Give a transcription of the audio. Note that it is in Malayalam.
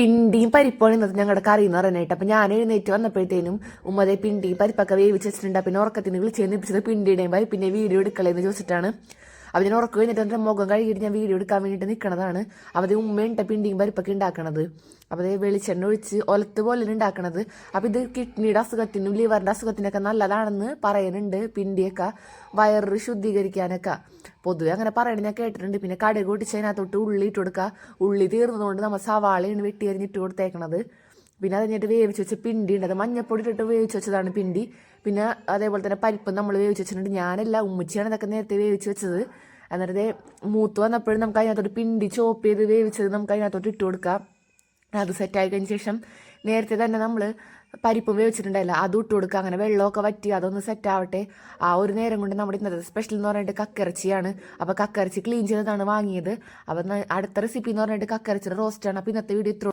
പിണ്ടിയും പരിപ്പാണ് ഇന്നത്തെ ഞങ്ങളുടെ കറി എന്ന് പറയാനായിട്ട് അപ്പൊ ഞാൻ എഴുന്നേറ്റ് വന്നപ്പോഴത്തേനും ഉമ്മതെ പിണ്ടിയും പരിപ്പൊക്കെ വേവിച്ചിട്ടുണ്ട് വെച്ചിട്ടുണ്ട്. പിന്നെ ഉറക്കത്തിന് വിളിച്ചു നിപ്പിച്ചത് പിണ്ടിയുടെയും പരിപ്പിന്റെ വീഡിയോ എടുക്കളെന്ന് ചോദിച്ചിട്ടാണ്. അപ്പൊ ഞാൻ ഉറക്കം കഴിഞ്ഞിട്ട് എന്റെ മുഖം കഴുകിയിട്ട് ഞാൻ വീഡിയോ എടുക്കാൻ വേണ്ടിയിട്ട് നിൽക്കണതാണ് അപ്പോൾ അത് ഉമ്മയുണ്ട് പിണ്ടിയും പരിപ്പൊക്കെ ഉണ്ടാക്കണത് അപ്പോൾ വെളിച്ചെണ്ണ ഒഴിച്ച് ഒലത്ത് പോലെ ഉണ്ടാക്കണത് അപ്പോൾ ഇത് കിഡ്നിയുടെ അസുഖത്തിനും ലിവറിന്റെ അസുഖത്തിനൊക്കെ നല്ലതാണെന്ന് പറയുന്നുണ്ട് പിണ്ടിയൊക്കെ. വയറ് ശുദ്ധീകരിക്കാനൊക്കെ. പൊതുവെ അങ്ങനെ പറയണത് ഞാൻ കേട്ടിട്ടുണ്ട്. പിന്നെ കടുക് പൊട്ടിച്ച് അതിനകത്തോട്ട് ഉള്ളി ഇട്ട് കൊടുക്കുക ഉള്ളി തീർന്നതുകൊണ്ട് നമ്മൾ സവാളയാണ് വെട്ടി അരിഞ്ഞിട്ട് കൊടുത്തേക്കണത്. പിന്നെ അത് കഴിഞ്ഞിട്ട് വേവിച്ച് വെച്ച പിണ്ടി ഉണ്ട് അത് മഞ്ഞപ്പൊടി ഇട്ടിട്ട് വേവിച്ച് വെച്ചതാണ് പിണ്ടി. പിന്നെ അതേപോലെ തന്നെ പരിപ്പ് നമ്മൾ വേവിച്ച് വെച്ചിട്ടുണ്ട്. ഞാനല്ല ഉമ്മച്ചിയാണ് ഇതൊക്കെ നേരത്തെ വേവിച്ച് വെച്ചത്. എന്നിട്ട് മൂത്ത് വന്നപ്പോഴും നമുക്ക് അതിനകത്തോട്ട് പിണ്ടി ചോപ്പ് ചെയ്ത് വേവിച്ചത് നമുക്ക് അതിനകത്തോട്ട് ഇട്ട് കൊടുക്കാം. അത് സെറ്റായി കഴിഞ്ഞ ശേഷം നേരത്തെ തന്നെ നമ്മൾ പരിപ്പും വേവിച്ചിട്ടുണ്ടായില്ല. അതും ഇട്ട് കൊടുക്കുക. അങ്ങനെ വെള്ളമൊക്കെ വറ്റി അതൊന്ന് സെറ്റാവട്ടെ ആ ഒരു നേരം കൊണ്ട് നമ്മുടെ ഇന്നത്തെ സ്പെഷ്യൽ എന്ന് പറഞ്ഞിട്ട് കക്കിറച്ചിയാണ് അപ്പോൾ കക്കിറച്ചി ക്ലീൻ ചെയ്തതാണ് വാങ്ങിയത്. അപ്പം അടുത്ത റെസിപ്പി എന്ന് പറഞ്ഞിട്ട് കക്കിറച്ചിയുടെ റോസ്റ്റാണ് അപ്പോൾ ഇന്നത്തെ വീഡിയോ ഇത്ര